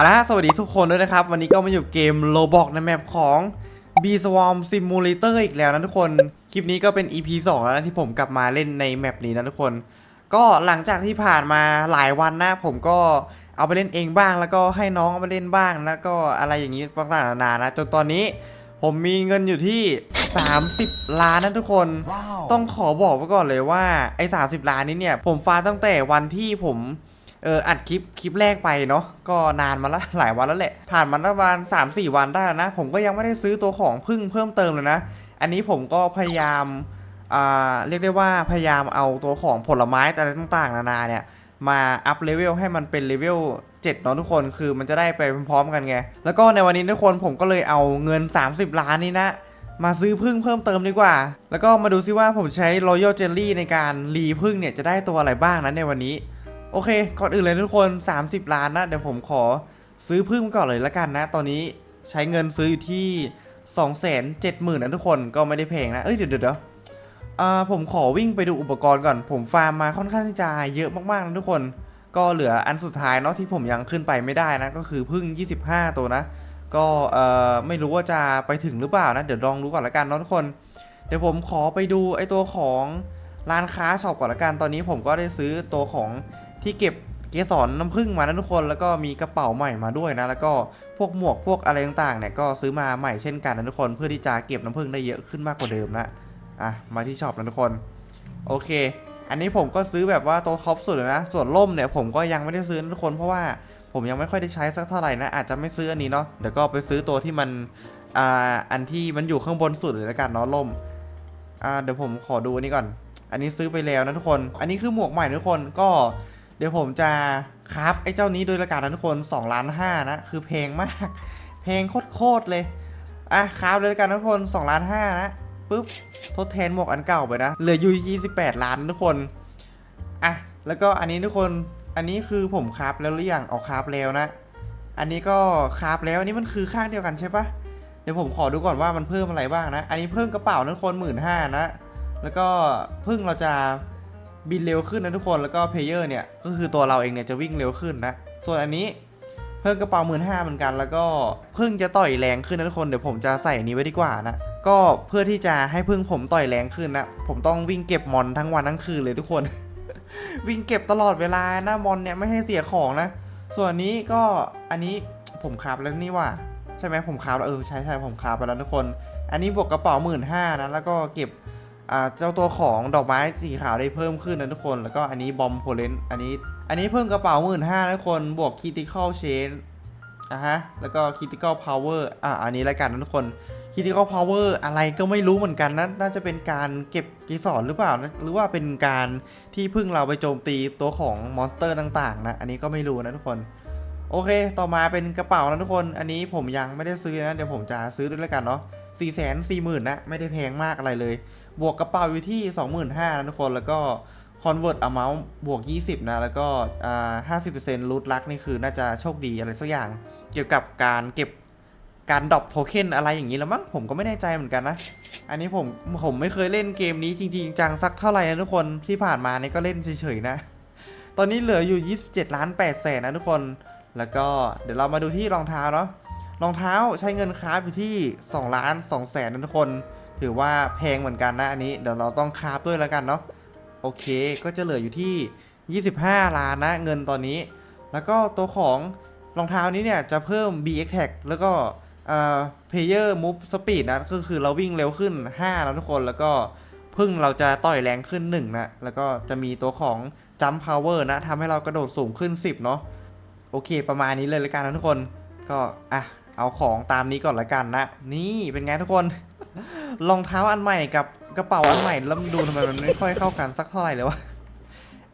เอาละสวัสดีทุกคนด้วยนะครับ วันนี้ก็มาอยู่เกม Roblox ในแมปของ B Swarm Simulator อีกแล้วนะทุกคน คลิปนี้ก็เป็น EP 2 แล้วนะที่ผมกลับมาเล่นในแมปนี้นะทุกคน ก็หลังจากที่ผ่านมาหลายวันนะ ผมก็เอาไปเล่นเองบ้าง แล้วก็ให้น้องเอาไปเล่นบ้างแล้วก็อะไรอย่างนี้ต่างๆนานานะจนตอนนี้ผมมีเงินอยู่ที่ 30 ล้านนะทุกคนต้องขอบอกไว้ก่อนเลยว่าไอ้30 ล้านนี้เนี่ย ผมฟาร์มตั้งแต่วันที่ผม เอออัดคลิปคลิปแรกไปเนาะก็นานมาละหลายวันแล้วแหละ ผ่านมาประมาณ3 4วันได้แล้วนะ ผมก็ยังไม่ได้ซื้อตัวของพึ่งเพิ่มเติมเลยนะ อันนี้ผมก็พยายามอ่าเรียกได้ว่าพยายามเอาตัวของผลไม้อะไรต่างๆ นานาเนี่ยมาอัพเลเวลให้มันเป็นเลเวล7เนาะทุกคนคือมันจะได้ไปพร้อมๆกันไง แล้วก็ในวันนี้ทุกคนผมก็เลยเอาเงิน 30 ล้านนี้นะ มาซื้อพึ่งเพิ่มเติมดีกว่า แล้วก็มาดูซิว่าผมใช้ Royal Jelly ในการรีพึ่งเนี่ยจะได้ตัวอะไรบ้างนะในวันนี้ โอเค ก่อนอื่นเลยทุกคน 30 ล้านนะ เดี๋ยวผมขอซื้อพึ่งก่อนเลยละกันนะ ตอนนี้ใช้เงินซื้ออยู่ที่ 270,000นะทุกคน ก็ไม่ได้แพงนะ เอ้ย เดี๋ยวเดี๋ยวเดี๋ยวอ่าผมขอวิ่งไปดูอุปกรณ์ก่อน ผมฟาร์มมาค่อนข้างจะเยอะมากๆนะทุกคน ก็เหลืออันสุดท้ายเนาะที่ผมยังขึ้นไปไม่ได้นะ ก็คือพึ่ง 25 ตัวนะ ก็เอ่อไม่รู้ว่าจะไปถึงหรือเปล่านะ เดี๋ยวลองดูก่อนละกันเนาะทุกคน เดี๋ยวผมขอไปดูไอตัวของร้านค้าช็อปก่อนละกัน ตอนนี้ผมก็ได้ซื้อตัวของ ที่เก็บเกสรน้ำผึ้งมานะทุกคนแล้วก็มีกระเป๋าใหม่มาด้วยนะ แล้วก็พวกหมวกพวกอะไรต่างๆเนี่ยก็ซื้อมาใหม่เช่นกันนะทุกคนเพื่อที่จะเก็บน้ำผึ้งได้เยอะขึ้นมากกว่าเดิมนะอะมาที่ช็อปนะทุกคนโอเค อันนี้ผมก็ซื้อแบบว่าโตัวท็อปสุดเลยนะ ส่วนล่มเนี่ยผมก็ยังไม่ได้ซื้อนะทุกคนเพราะว่าผมยังไม่ค่อยได้ใช้สักเท่าไหร่นะอาจจะไม่ซื้ออันนี้เนาะเดี๋ยวก็ไปซื้อตัวที่มันอ่าอันที่มันอยู่ข้างบนสุดเลยละกันเนาะล่มอ่าเดี๋ยวผมขอดูอันนี้ก่อน อันนี้ซื้อไปแล้วนะทุกคน อันนี้คือหมวกใหม่ทุกคนก็ เดี๋ยวผมจะคราฟไอ้เจ้านี้โดยละกันนะทุกคน2ล้านห้านะ คือเพลงมาก เพลงโคตรๆเลย อะคราฟเลยละกันนทุกคน2ล้านห้านะปุ๊บทดแทนหมวกอันเก่าไปนะ เหลืออยู่28 ล้านทุกคน อะ แล้วก็อันนี้ทุกคน อันนี้คือผมคราฟแล้วหรือยังออกคราฟแล้วนะ อันนี้ก็คราฟแล้ว อันนี้มันคือข้างเดียวกันใช่ปะเดี๋ยวผมขอดูก่อนว่ามันเพิ่มอะไรบ้างนะ อันนี้เพิ่มกระเป๋านทุกคนหมื่นห้านะ แล้วก็เพึ่งเราจะ บินเร็วขึ้นนะทุกคนแล้วก็เพลเยอร์เนี่ยก็คือตัวเราเองเนี่ยจะวิ่งเร็วขึ้นนะ ส่วนอันนี้เพิ่มกระเป๋าหมื่นห้าเหมือนกันแล้วก็เพึ่งจะต่อยแรงขึ้นนะทุกคนเดี๋ยวผมจะใส่อันนี้ไว้ดีกว่านะก็เพื่อที่จะให้พึ่งผมต่อยแรงขึ้นนะผมต้องวิ่งเก็บมอนทั้งวันทั้งคืนเลยทุกคน วิ่งเก็บตลอดเวลานะมอนเนี่ยไม่ให้เสียของนะ ส่วนนี้ก็อันนี้ผมคาบแล้วนี่ว่าใช่ไหมผมคาบแล้วเออใช่ใช่ผมคาบไปแล้วทุกคน อันนี้บวกกระเป๋าหมื่นห้านะแล้วก็เก็บ เจ้าตัวของดอกไม้สีขาวได้เพิ่มขึ้นนะทุกคน แล้วก็อันนี้บอมโพเลนอันนี้ อันนี้เพิ่มกระเป๋าหมื่นห้าทุกคนบวกคิติคอลเชนอะฮะ แล้วก็คิติคอลพาวเวอร์อะอันนี้แล้วกันนะทุกคนคิติคอลพาวเวอร์อะไรก็ไม่รู้เหมือนกันนะน่าจะเป็นการเก็บกีสอนหรือเปล่านะหรือว่าเป็นการที่พึ่งเราไปโจมตีตัวของมอนสเตอร์ต่างๆนะอันนี้ก็ไม่รู้นะทุกคนโอเค ต่อมาเป็นกระเป๋านะทุกคน อันนี้ผมยังไม่ได้ซื้อนะ เดี๋ยวผมจะซื้อด้วยแล้วกันเนาะสี่แสนสี่หมื่นนะ ไม่ได้แพงมากอะไรเลย บวกกระเป๋าอยู่ที่ 25,000นะทุกคนแล้วก็ convert amount บวก 20 นะ แล้วก็อ่า50%รูทลักนี่คือน่าจะโชคดีอะไรสักอย่าง เกี่ยวกับการเก็บการดรอปโทเค็นอะไรอย่างนี้แล้วมั้งผมก็ไม่แน่ใจเหมือนกันนะ อันนี้ผมผมไม่เคยเล่นเกมนี้จริง ๆ จังสักเท่าไหร่นะทุกคนที่ผ่านมานี่ก็เล่นเฉยๆนะ ตอนนี้เหลืออยู่ 27 ล้าน8แสนนะทุกคน แล้วก็เดี๋ยวเรามาดูที่รองเท้าเนาะรองเท้าใช้เงินคราฟอยู่ที่2ล้าน2แสนนะทุกคน ถือว่าแพงเหมือนกันนะอันนี้เดี๋ยวเราต้องคราฟด้วยแล้วกันเนาะโอเคก็จะเหลืออยู่ที่ 25 ล้านนะเงินตอนนี้ แล้วก็ตัวของรองเท้านี้เนี่ยจะเพิ่ม BX Tag แล้วก็เอ่อ Player Move Speed นะก็คือเราวิ่งเร็วขึ้น 5 แล้วทุกคนแล้วก็พึ่งเราจะต่อยแรงขึ้น 1 นะ แล้วก็จะมีตัวของ Jump Power นะทำให้เรากระโดดสูงขึ้น 10 เนาะโอเค ประมาณนี้เลยละกันนะทุกคน ก็อะเอาของตามนี้ก่อนละกันนะ นี่เป็นไงทุกคน รองเท้าอันใหม่กับกระเป๋าอันใหม่แล้วดูทำไมมันไม่ค่อยเข้ากันสักเท่าไหร่เลยวะ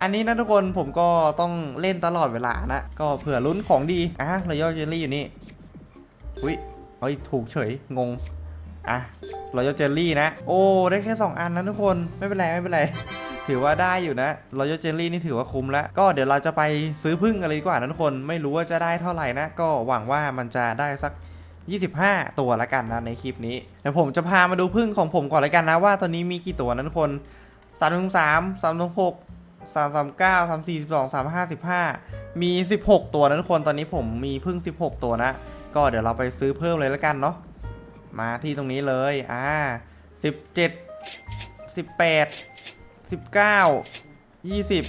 อันนี้นะทุกคนผมก็ต้องเล่นตลอดเวลานะ ก็เผื่อลุ้นของดีอะรอย a l เจลลี่อยู่นี่อุ้ยเฮ้ยถูกเฉยงงอะรอย a l เจลลี่นะ โอ้ได้แค่ 2 อันนะทุกคนไม่เป็นไรไม่เป็นไรถือว่าได้อยู่นะรอย a l เจลลี่นี่ถือว่าคุ้มแล้ว ก็เดี๋ยวเราจะไปซื้อพึ่งกันเลยดีกว่านะทุกคน ไม่รู้ว่าจะได้เท่าไหร่นะ ก็หวังว่ามันจะได้สัก 25 ตัวละกันนะในคลิปนี้เดี๋ยวผมจะพามาดูพึ่งของผมก่อนละกันนะว่าตอนนี้มีกี่ตัวนะทุกคน3 3 3 6สามสามสามเก้าสามสี่สิบสองสามห้าสิบห้ามีสิบหกตัวนะทุกคนตอนนี้ผมมีพิ่งสิบหกตัวนะ ก็เดี๋ยวเราไปซื้อเพิ่มเลยแล้วกันเนาะมาที่ตรงนี้เลยอ่าสิบเจ็ดสิบแปดสิบเก้ายี่สิบ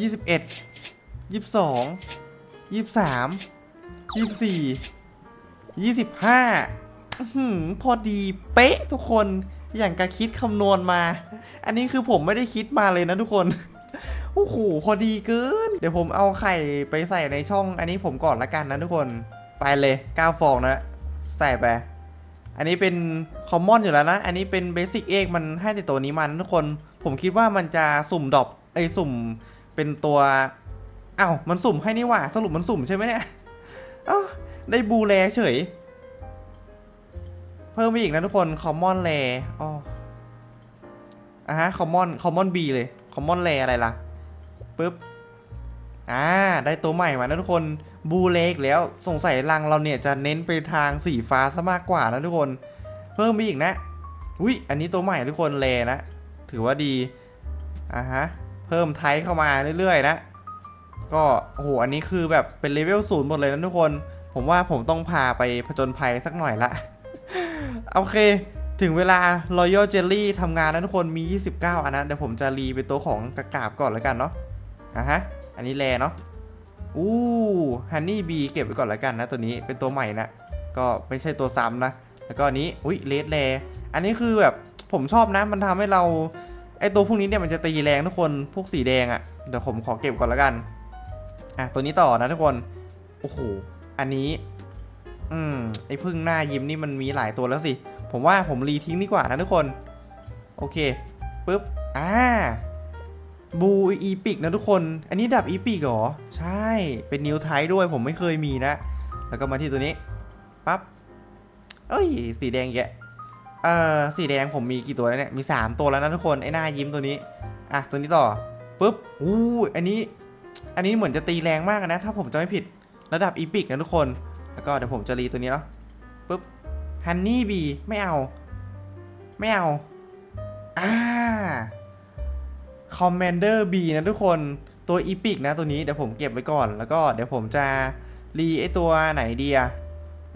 ยี่สิบเอ็ดยี่สิบสองยี่สิบสามยี่สิบสี่ ยี่สิบห้าพอดีเป๊ะทุกคนอย่างกะคิดคำนวณมา อันนี้คือผมไม่ได้คิดมาเลยนะทุกคนโอ้โหพอดีเกิน เดี๋ยวผมเอาไข่ไปใส่ในช่อง อันนี้ผมก่อนละกันนะทุกคนไปเลย9ฟองนะ ใส่ไป อันนี้เป็นคอมมอนอยู่แล้วนะ อันนี้เป็นเบสิกเอกมันให้แต่ตัวนี้มานะทุกคน ผมคิดว่ามันจะสุ่มดอปไอสุ่มเป็นตัวอ้าวมันสุ่มให้นี่หว่า สรุปมันสุ่มใช่ไหมเนี่ยอ้า ได้บูแลเฉย เพิ่มไปอีกนะทุกคนคอมมอนแลอ๋ออะฮะคอมมอนคอมมอนบีเลยคอมมอนแรอะไรล่ะปุ๊บอ่าได้ตัวใหม่มานะทุกคนบูเล็กแล้วสงสัยรังเราเนี่ยจะเน้นไปทางสีฟ้าซะมากกว่านะทุกคน เพิ่มไปอีกนะอุ้ยอันนี้ตัวใหม่ทุกคนแลนะถือว่าดีอะฮะเพิ่มไทป์เข้ามาเรื่อยๆนะ ก็โอ้โหอันนี้คือแบบเป็นเลเวลศูนย์หมดเลยนะทุกคน ผมว่าผมต้องพาไปผจญภัยสักหน่อยละ โอเค ถึงเวลา Royal Jelly ทำงานแล้วทุกคนมี 29 อันนะ เดี๋ยวผมจะรีเป็นตัวของกระกาบก่อนแล้วกันเนาะอะฮะ อันนี้แลเนาะอู้ฮันนี่บีเก็บไว้ก่อนแล้วกันนะตัวนี้เป็นตัวใหม่นะก็ไม่ใช่ตัวซ้ำนะ แล้วก็อันนี้ อุ้ยเลดแลอันนี้คือแบบผมชอบนะ มันทำให้เราไอตัวพวกนี้เนี่ยมันจะตีแรงทุกคนพวกสีแดงอะ่ะเดี๋ยวผมขอเก็บก่อนแล้วกันอะตัวนี้ต่อนะทุกคน โอ้โห อันนี้ อืม ไอพึ่งหน้ายิ้มนี่มันมีหลายตัวแล้วสิ ผมว่าผมรีทิ้งดีกว่านะทุกคน โอเคปุ๊บ อ่า บูอีพิกนะทุกคน อันนี้ดับอีพิกเหรอ ใช่ เป็นนิวไทด้วย ผมไม่เคยมีนะ แล้วก็มาที่ตัวนี้ ปั๊บ เอ้ย สีแดงแกะเอ่อ สีแดงผมมีกี่ตัวแล้วเนี่ย มี 3 ตัวแล้วนะทุกคน ไอ้หน้ายิ้มตัวนี้ อะ ตัวนี้ต่อ ปุ๊บ อู้อันนี้ อันนี้เหมือนจะตีแรงมากนะ ถ้าผมจะไม่ผิด ระดับอีพิกนะทุกคน แล้วก็เดี๋ยวผมจะรีตัวนี้เนาะปุ๊บฮันนี่บีไม่เอา ไม่เอาอ่าคอมแมนเดอร์บีนะทุกคนตัวอีพิกนะตัวนี้เดี๋ยวผมเก็บไว้ก่อน แล้วก็เดี๋ยวผมจะรีไอตัวไหนดีอะ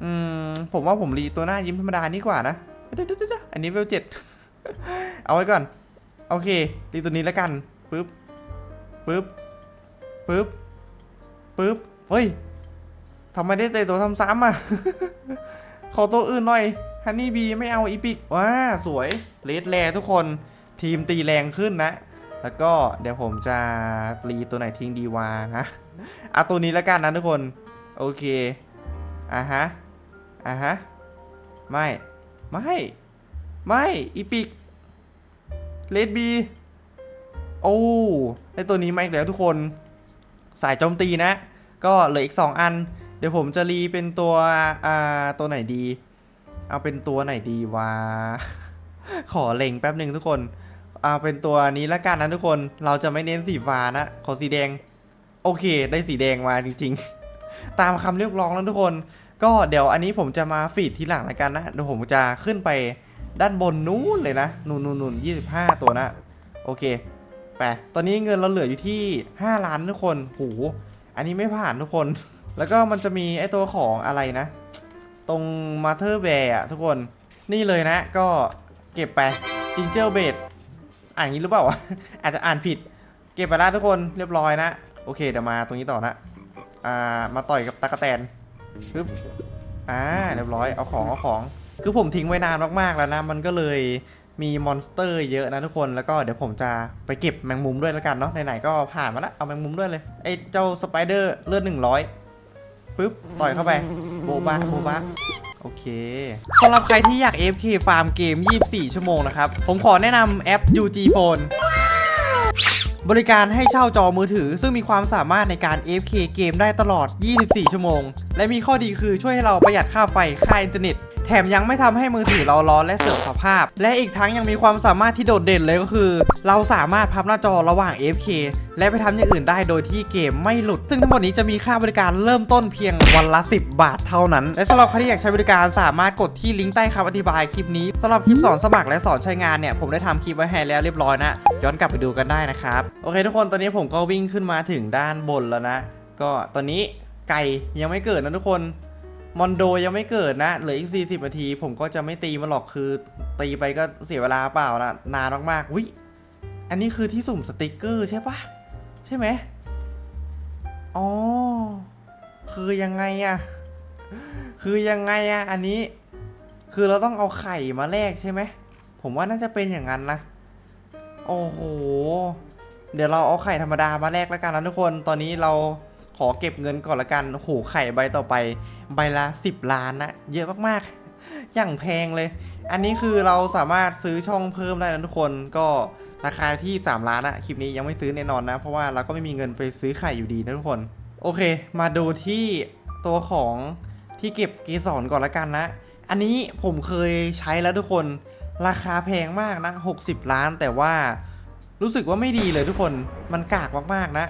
อืมผมว่าผมรีตัวหน้ายิ้มธรรมดานี่กว่านะเดี๋ยวเดี๋ยวเดี๋ยวอันนี้เวลเจ็ดเอาไว้ก่อน โอเครีตัวนี้แล้วกันปึ๊บปึ๊บปึ๊บปึ๊บเฮ้ย ทำไมได้แต่ตัวทำซ้ำอะ ขอตัวอื่นหน่อยฮันนี่บีไม่เอาอีพิกว้าสวยเลดแลทุกคนทีมตีแรงขึ้นนะ แล้วก็เดี๋ยวผมจะรีตัวไหนทิ้งดีวาฮะเอาตัวนี้แล้วกันนะทุกคน โอเค อะฮะ อะฮะ ไม่ ไม่ ไม่อีพิกเลดบีโอ้ไอตัวนี้มาอีกแล้วทุกคน สายโจมตีนะ ก็เหลืออีก 2 อัน เดี๋ยวผมจะรีเป็นตัวอ่าตัวไหนดี เอาเป็นตัวไหนดีวะ ขอเล็งแป๊บหนึ่งทุกคนเอาเป็นตัวนี้ละกันนะทุกคน เราจะไม่เน้นสีฟ้านะ ขอสีแดง โอเค ได้สีแดงมาจริง ๆ ตามคำเรียกร้องแล้วทุกคน ก็เดี๋ยวอันนี้ผมจะมาฟีดทีหลังละกันนะ เดี๋ยวผมจะขึ้นไปด้านบนนู้นเลยนะ นู่นนู่นนู่นยี่สิบห้าตัวนะ โอเค ไป ตอนนี้เงินเราเหลืออยู่ที่5ล้านทุกคน โห อันนี้ไม่ผ่านทุกคน แล้วก็มันจะมีไอตัวของอะไรนะ ตรงมาเธอร์แบร์อะทุกคนนี่เลยนะ ก็เก็บไปจิงเจ r เบดอ่านอย่างนี้หรือเปล่าวะ อาจจะอ่านผิด เก็บไปแล้วทุกคนเรียบร้อยนะ โอเคเดี๋ยวมาตรงนี้ต่อนะอ่ามาต่อยกับตากแตนปึ๊บอ่าเรียบร้อยเอาของเอาของ คือผมทิ้งไว้นานมากๆแล้วนะ มันก็เลยมีมอนสเตอร์เยอะนะทุกคนแล้วก็เดี๋ยวผมจะไปเก็บแมงมุมด้วยแล้วกันเนาะไหนๆก็ผ่านมาแล้วเอาแมงมุมด้วยเลยไอ้เจ้าสไปเดอร์เลือดหนึ่งร้อย ปึ๊บต่อยเข้าไปโบบะโบบะโอเคสำหรับใครที่อยาก AFK ฟาร์มเกม 24 ชั่วโมงนะครับ ผมขอแนะนำแอป UG Phone บริการให้เช่าจอมือถือ ซึ่งมีความสามารถในการ AFK เกมได้ตลอด 24 ชั่วโมง และมีข้อดีคือช่วยให้เราประหยัดค่าไฟ ค่าอินเทอร์เน็ต แถมยังไม่ทำให้มือถือเราร้อนและเสื่อมสภาพ และอีกทั้งยังมีความสามารถที่โดดเด่นเลยก็คือ เราสามารถพับหน้าจอระหว่าง F K และไปทำอย่างอื่นได้โดยที่เกมไม่หลุด ซึ่งทั้งหมดนี้จะมีค่าบริการเริ่มต้นเพียงวันละ 10 บาทเท่านั้น และสำหรับใครที่อยากใช้บริการสามารถกดที่ลิงก์ใต้คำอธิบายคลิปนี้สำหรับคลิปสอนสมัครและสอนใช้งานเนี่ยผมได้ทำคลิปไว้ให้แล้วเรียบร้อยนะ ย้อนกลับไปดูกันได้นะครับ โอเคทุกคนตอนนี้ผมก็วิ่งขึ้นมาถึงด้านบนแล้วนะ ก็ตอนนี้ไก่ยังไม่เกิดนะทุกคน มอนโดยังไม่เกิดนะ เหลืออีก 40นาที ผมก็จะไม่ตีมันหรอกคือ ตีไปก็เสียเวลาเปล่านะนานมากๆวิอันนี้คือที่สุ่มสติกเกอร์ใช่ปะใช่ไหมอ๋อ คือยังไงอะคือยังไงอะอันนี้ คือเราต้องเอาไข่มาแลกใช่ไหมผมว่าน่าจะเป็นอย่างนั้นนะโอ้โห เดี๋ยวเราเอาไข่ธรรมดามาแลกแล้วกันนะทุกคน ตอนนี้เราขอเก็บเงินก่อนละกันโอ้โหไข่ใบต่อไป ใบละ 10 ล้านนะเยอะมากๆ อย่างแพงเลย อันนี้คือเราสามารถซื้อช่องเพิ่มได้นะทุกคนก็ราคาที่ 3 ล้านอะคลิปนี้ยังไม่ซื้อแน่นอนนะ เพราะว่าเราก็ไม่มีเงินไปซื้อไข่อยู่ดีนะทุกคน โอเค มาดูที่ตัวของที่เก็บเกสรก่อนละกันนะ อันนี้ผมเคยใช้แล้วทุกคน ราคาแพงมากนะ 60 ล้านแต่ว่ารู้สึกว่าไม่ดีเลยทุกคนมันกากมากๆนะ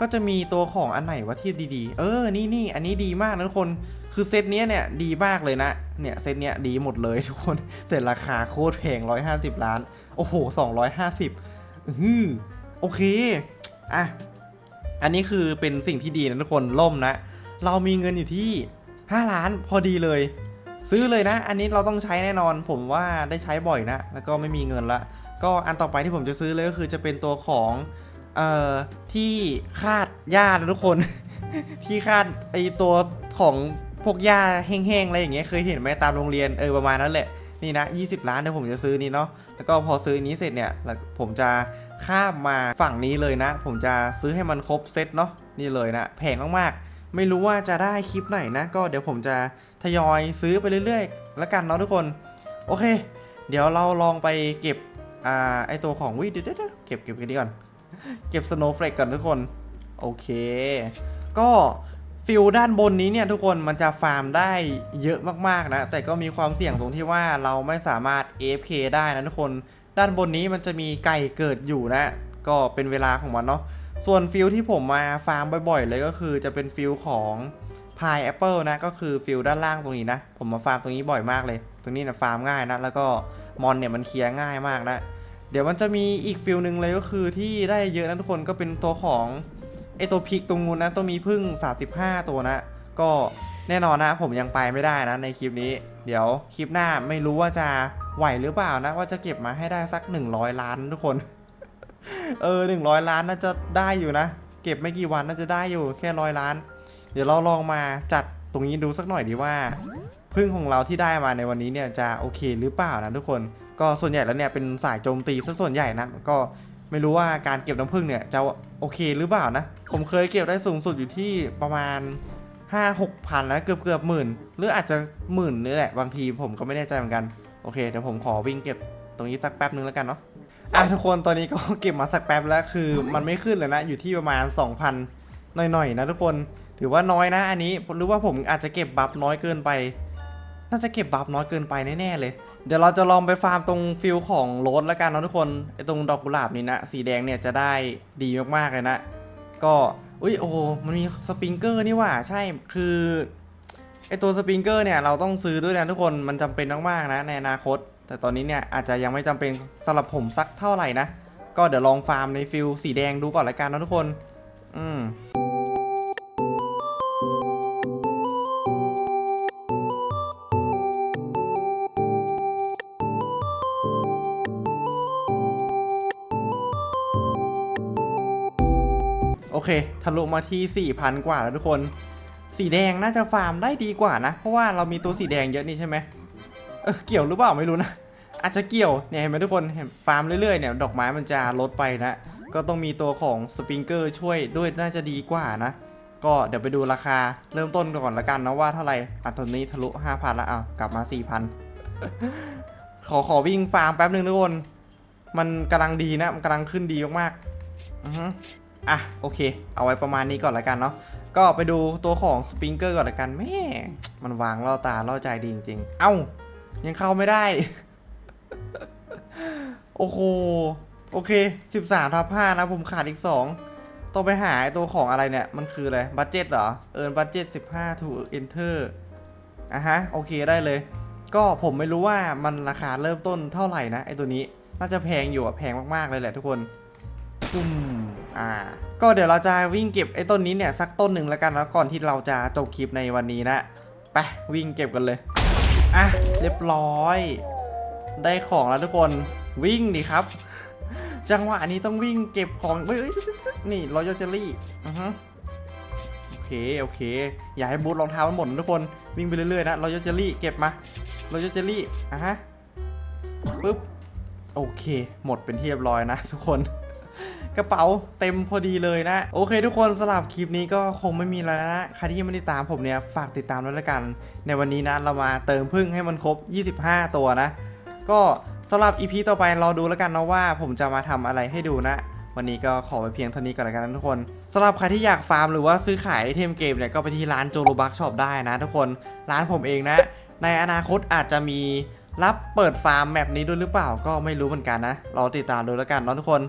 ก็จะมีตัวของอันไหนวะที่ดีๆ เออ นี่นี่อันนี้ดีมากนะทุกคน คือเซตเนี้ยเนี่ยดีมากเลยนะ เนี่ยเซตเนี้ยดีหมดเลยทุกคน แต่ราคาโคตรแพง 150 ล้าน โอ้โห 250อือโอเค อะ อันนี้คือเป็นสิ่งที่ดีนะทุกคนล่มนะ เรามีเงินอยู่ที่ 5 ล้านพอดีเลย ซื้อเลยนะ อันนี้เราต้องใช้แน่นอน ผมว่าได้ใช้บ่อยนะ แล้วก็ไม่มีเงินละ ก็อันต่อไปที่ผมจะซื้อเลยก็คือจะเป็นตัวของ เอ่อที่คาดหญ้านะทุกคน ที่คาดไอตัวของพวกหญ้าแห้งๆอะไรอย่างเงี้ยเคยเห็นไหมตามโรงเรียนเออประมาณนั้นแหละนี่นะ 20 ล้านเดี๋ยวผมจะซื้อนี้เนาะแล้วก็พอซื้อนี้เสร็จเนี่ยผมจะข้ามมาฝั่งนี้เลยนะ ผมจะซื้อให้มันครบเซตเนาะนี่เลยนะแพงมากๆ ไม่รู้ว่าจะได้คลิปไหนนะ ก็เดี๋ยวผมจะทยอยซื้อไปเรื่อยๆ แล้วกันเนาะทุกคน โอเค เดี๋ยวเราลองไปเก็บอ่าไอตัวของวิเดเดเดี๋ยวเก็บเก็บกันดีก่อน เก็บสโนว์เฟลกก่อนทุกคน โอเค ก็ฟิลด้านบนนี้เนี่ยทุกคนมันจะฟาร์มได้เยอะมากๆนะ แต่ก็มีความเสี่ยงตรงที่ว่าเราไม่สามารถ AFK ได้นะทุกคน ด้านบนนี้มันจะมีไก่เกิดอยู่นะ ก็เป็นเวลาของมันเนาะ ส่วนฟิลที่ผมมาฟาร์มบ่อยๆ เลยก็คือจะเป็นฟิลของพายแอปเปิลนะก็คือฟิลด้านล่างตรงนี้นะ ผมมาฟาร์มตรงนี้บ่อยมากเลย ตรงนี้นะฟาร์มง่ายนะ แล้วก็มอนเนี่ยมันเคลียร์ง่ายมากนะ เดี๋ยวมันจะมีอีกฟิลหนึ่งเลยก็คือที่ได้เยอะนะทุกคนก็เป็นตัวของไอตัวพิกตรงนู้นนะต้องมีพึ่ง 35 ตัวนะ ก็แน่นอนนะผมยังไปไม่ได้นะในคลิปนี้ เดี๋ยวคลิปหน้าไม่รู้ว่าจะไหวหรือเปล่านะ ว่าจะเก็บมาให้ได้สัก 100 ล้านทุกคน เออ 100 ล้านน่าจะได้อยู่นะ เก็บไม่กี่วันน่าจะได้อยู่แค่ร้อยล้าน เดี๋ยวเราลองมาจัดตรงนี้ดูสักหน่อยดีว่าพึ่งของเราที่ได้มาในวันนี้เนี่ยจะโอเคหรือเปล่านะทุกคน ก็ส่วนใหญ่แล้วเนี่ยเป็นสายโจมตีซะส่วนใหญ่นะก็ไม่รู้ว่าการเก็บน้ำผึ้งเนี่ยจะโอเคหรือเปล่านะ ผมเคยเก็บได้สูงสุดอยู่ที่ประมาณ 5 6พันนะเกือบเกือบหมื่นหรืออาจจะหมื่นนี่แหละบางทีผมก็ไม่แน่ใจเหมือนกันโอเคเดี๋ยวผมขอวิ่งเก็บตรงนี้สักแป๊บนึงแล้วกันเนาะอะทุกคนตอนนี้ก็เก็บมาสักแป๊บแล้วคือมันไม่ขึ้นเลยนะอยู่ที่ประมาณ 2,000หน่อยๆนะทุกคนถือว่าน้อยนะอันนี้หรือว่าผมอาจจะเก็บบัฟน้อยเกินไป น่าจะเก็บบัฟน้อยเกินไปแน่ๆเลย เดี๋ยวเราจะลองไปฟาร์มตรงฟิลของรสแล้วกันนะทุกคนไอตรงดอกกุหลาบนี่นะสีแดงเนี่ยจะได้ดีมากๆเลยนะ ก็อุ้ยโอ้มันมีสปริงเกอร์นี่ว่าใช่คือไอตัวสปริงเกอร์เนี่ยเราต้องซื้อด้วยนะทุกคนมันจำเป็นมากๆนะในอนาคต แต่ตอนนี้เนี่ยอาจจะยังไม่จำเป็นสำหรับผมสักเท่าไหร่นะก็เดี๋ยวลองฟาร์มในฟิลสีแดงดูก่อนละกันนะทุกคน อืม เคทะลุมาที่ 4,000 กว่าแล้วทุกคน สีแดงน่าจะฟาร์มได้ดีกว่านะ เพราะว่าเรามีตัวสีแดงเยอะนี่ใช่ไหมเออเกี่ยวหรือเปล่าไม่รู้นะอาจจะเกี่ยวเนี่ยเห็นไหมทุกคนเห็นฟาร์มเรื่อยๆเนี่ยดอกไม้มันจะลดไปนะก็ต้องมีตัวของสปริงเกอร์ช่วยด้วยน่าจะดีกว่านะ ก็เดี๋ยวไปดูราคาเริ่มต้นก่อนละกันนะว่าเท่าไหร่อะตอนนี้ทะลุ 5,000แล้วอะกลับมา 4,000 ขอขอวิ่งฟาร์มแป๊บนึงทุกคน มันกำลังดีนะมันกำลังขึ้นดีมากๆอือฮึ อะโอเค เอาไว้ประมาณนี้ก่อนละกันเนาะก็ไปดูตัวของสปริงเกอร์ก่อนละกันแม่มันวางล่อตาล่อใจดีจริงๆ เอ้า ยังเข้าไม่ได้ โอ้โหโอเค 13ทับ5นะผมขาดอีก 2 ต้องไปหาตัวของอะไรเนี่ย มันคืออะไรบัตเจ็ตเหรอ เอินบัตเจ็ต15 to enter อะฮะ โอเคได้เลย ก็ผมไม่รู้ว่ามันราคาเริ่มต้นเท่าไหร่นะ ไอตัวนี้ น่าจะแพงอยู่อะแพงมาก ๆ เลยแหละทุกคนตุ้ม อ่าก็เดี๋ยวเราจะวิ่งเก็บไอ้ต้นนี้เนี่ยสักต้นหนึ่งแล้วกันแล้วก่อนที่เราจะจบคลิปในวันนี้นะไปวิ่งเก็บกันเลยอะเรียบร้อย ได้ของแล้วทุกคนวิ่งดิครับ จังหวะนี้ต้องวิ่งเก็บของเฮ้ยเฮ้ยนี่รอยเจลลี่อือฮึโอเคโอเค อย่าให้บูทรองเท้ามันหมดทุกคนวิ่งไปเรื่อยๆนะรอยเจลลี่เก็บมารอยเจลลี่อะฮะปึ๊บโอเค หมดเป็นที่เรียบร้อยนะทุกคน กระเป๋าเต็มพอดีเลยนะ โอเค ทุกคนสำหรับคลิปนี้ก็คงไม่มีแล้วนะใครที่ยังไม่ได้ตามผมเนี่ยฝากติดตามด้วยละกัน ในวันนี้นะเรามาเติมพึ่งให้มันครบ 25 ตัวนะ ก็สำหรับ EP ต่อไปรอดูแล้วกันนะว่าผมจะมาทำอะไรให้ดูนะ วันนี้ก็ขอไปเพียงเท่านี้ก่อนแล้วกันนะทุกคนสำหรับใครที่อยากฟาร์มหรือว่าซื้อขายไอเทมเกมเนี่ยก็ไปที่ร้านโจโ o บักช็อปได้นะ ทุกคนร้านผมเองนะ ในอนาคตอาจจะมีรับเปิดฟาร์มแมปนี้ด้วยหรือเปล่าก็ไม่รู้เหมือนกันนะรอติดตามดูแล้วกันเนาะทุกคน